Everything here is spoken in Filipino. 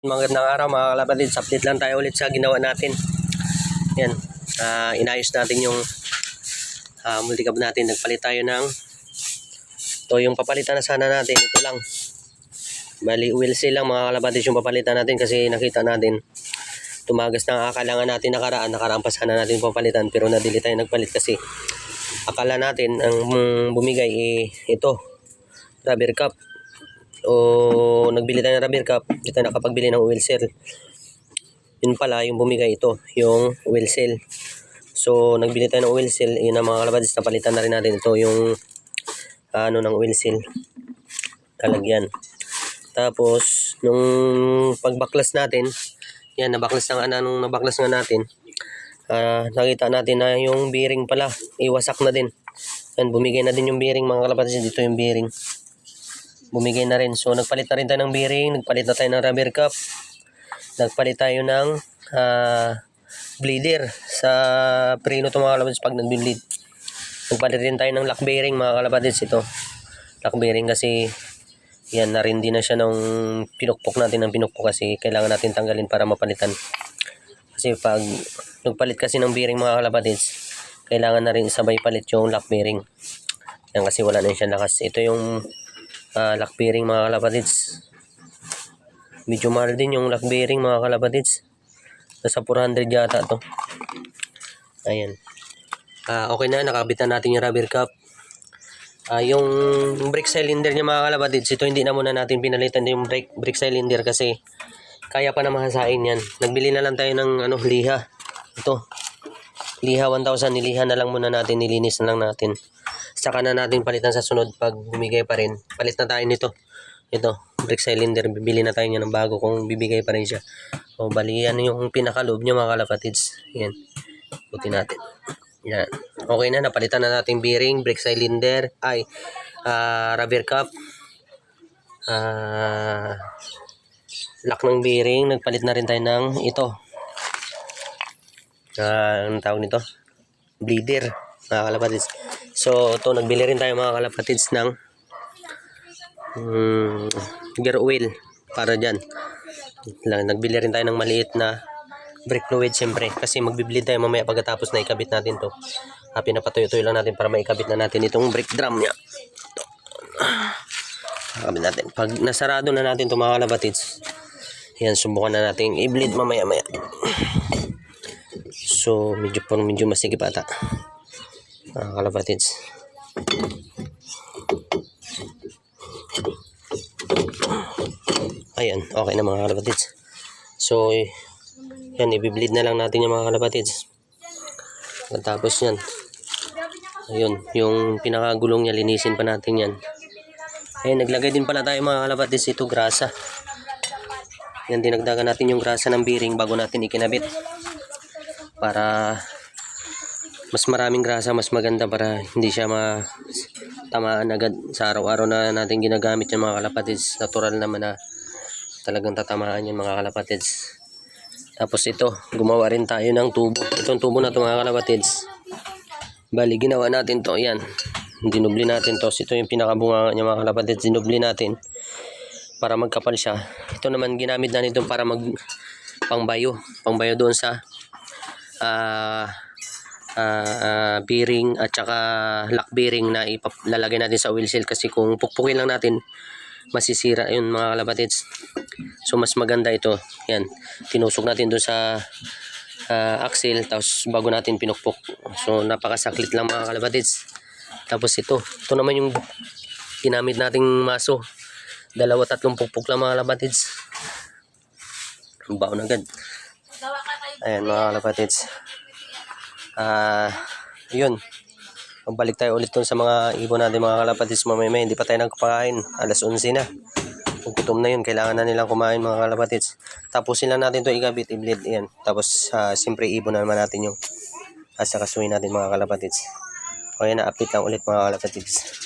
Magandang araw mga kalapatids. Update lang tayo ulit sa ginawa natin. Yan. ah, inayos natin yung uh, multicab natin. Nagpalit tayo ng ito yung papalitan na sana natin. Ito lang. Bali, wheel seal lang mga kalapatids yung papalitan natin kasi nakita natin tumagas na akalangan natin nakaraan. Nakaraan pa sana natin papalitan pero nadili tayo nagpalit kasi akala natin ang bumigay eh, ito rubber cup o nagbili tayo ng rubber cup, hindi tayo nakapagbili ng oil seal. Yun pala, yung bumigay ito, yung oil seal. So, nagbili tayo ng oil seal, yun ang mga kalabadis, napalitan na rin natin ito, yung ano ng oil seal. Talagyan. Tapos, nung pagbaklas natin, yan, nabaklas na nga, nung nabaklas nga natin, ah, nakita natin na yung bearing pala, iwasak na din. Yan, bumigay na din yung bearing mga kalabadis, dito yung bearing bumigay na rin. So, nagpalit na rin tayo ng bearing, nagpalit na tayo ng rubber cup, nagpalit tayo ng ah, bleeder sa preno ito mga kalapatids pag nag-bleed. Nagpalit rin tayo ng lock bearing mga kalapatids ito. Lock bearing kasi yan na rin din na siya nung pinukpok natin ng pinukpok kasi kailangan natin tanggalin para mapalitan. Kasi pag nagpalit kasi ng bearing mga kalapatids, kailangan na rin sabay palit yung lock bearing. Yan kasi wala na siya lakas. Ito yung uh, lock bearing mga kalapatids. Medyo mahal din yung lock bearing mga kalapatids. Nasa 400 yata to. Ayan. Ah, okay na, nakabit na natin yung rubber cup. Ah, yung brake cylinder niya mga kalapatids, ito hindi na muna natin pinalitan yung brake, brake cylinder kasi kaya pa na mahasain yan. Nagbili na lang tayo ng ano, liha. Ito. Liha 1,000, niliha na lang muna natin, nilinis na lang natin. Saka na natin palitan sa sunod pag bumigay pa rin. Palit na tayo nito. Ito, brake cylinder. Bibili na tayo niya ng bago kung bibigay pa rin siya. O bali, yan yung pinakaloob niya mga kalapatids. Yan. Puti natin. Yan. Okay na, napalitan na natin bearing, brake cylinder, ay, ah, rubber cup, ah, lock ng bearing. Nagpalit na rin tayo ng ito. Ah, anong tawag nito? Bleeder, mga kalapatids. So, ito, nagbili rin tayo mga kalapatids ng mm, gear oil para dyan. Lang, nagbili rin tayo ng maliit na brake fluid siyempre kasi magbibleed tayo mamaya pagkatapos na ikabit natin to. Ah, pinapatuyo-tuyo lang natin para maikabit na natin itong brake drum niya. Ito. Ikabit natin. Pag nasarado na natin itong mga kalapatids, yan, subukan na natin i-bleed mamaya-maya. So, medyo po medyo masigip ata. Mga kalapatids. Ayan, okay na mga kalapatids. So, yan, ibibleed na lang natin yung mga kalapatids. Pagkatapos yan, ayun, yung pinakagulong niya, linisin pa natin yan. Ayun, naglagay din pala tayo mga kalapatids ito, grasa. Yan, dinagdagan natin yung grasa ng bearing bago natin ikinabit. Para mas maraming grasa, mas maganda para hindi siya matamaan agad sa araw-araw na natin ginagamit yung mga kalapatids. Natural naman na talagang tatamaan yung mga kalapatids. Tapos ito, gumawa rin tayo ng tubo. Itong tubo na ito mga kalapatids. Bali, ginawa natin to Yan. Dinubli natin to Ito yung pinakabunga niya mga kalapatids. Dinubli natin para magkapal siya. Ito naman ginamit na nito para mag pangbayo. Pangbayo doon sa ah ah, ah, bearing at saka lock bearing na ilalagay natin sa oil seal kasi kung pukpukin lang natin masisira yun mga kalapatids so mas maganda ito. Yan. Tinusok natin doon sa ah, axle tapos bago natin pinukpok. So napakasaklit lang mga kalapatids tapos ito ito naman yung ginamit nating maso. Dalawa tatlong pukpok lang mga kalapatids baon agad. Ayan mga kalapatids ah yun. Magbalik tayo ulit dun sa mga ibon natin mga kalapatids mamaya hindi pa tayo nagpakain. Alas 11 na. Kung gutom na yun. Kailangan na nilang kumain mga kalapatids tapusin lang natin to ikabit i-bleed. Yan tapos uh, siyempre ibon na naman natin yung asakasuin natin mga kalapatids o yan na update lang ulit mga kalapatids